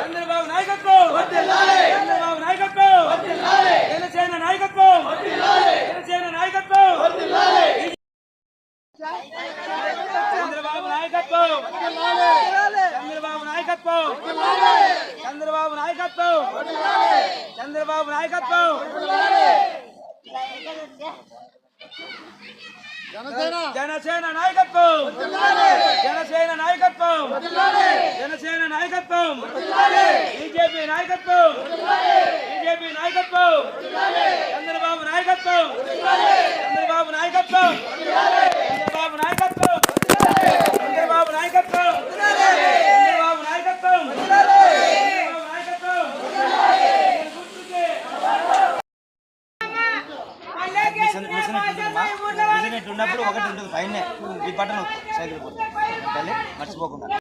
చంద్రబాబు చంద్రబాబు నాయకత్వం. చంద్రబాబు నాయకత్వం. చంద్రబాబు నాయకత్వం. జనసేన నాయకత్వం. జనసేన నాయకత్వం. జనసేన నాయకత్వం. మిషన్ మిషన్ ఎట్లుంటుందమ్మా? మిషన్ ఎట్లున్నప్పుడు ఒకటి ఉంటుంది పైన ఈ బటన్ వస్తుంది సైకిల్ పోతుంది. మర్చిపోకుండా.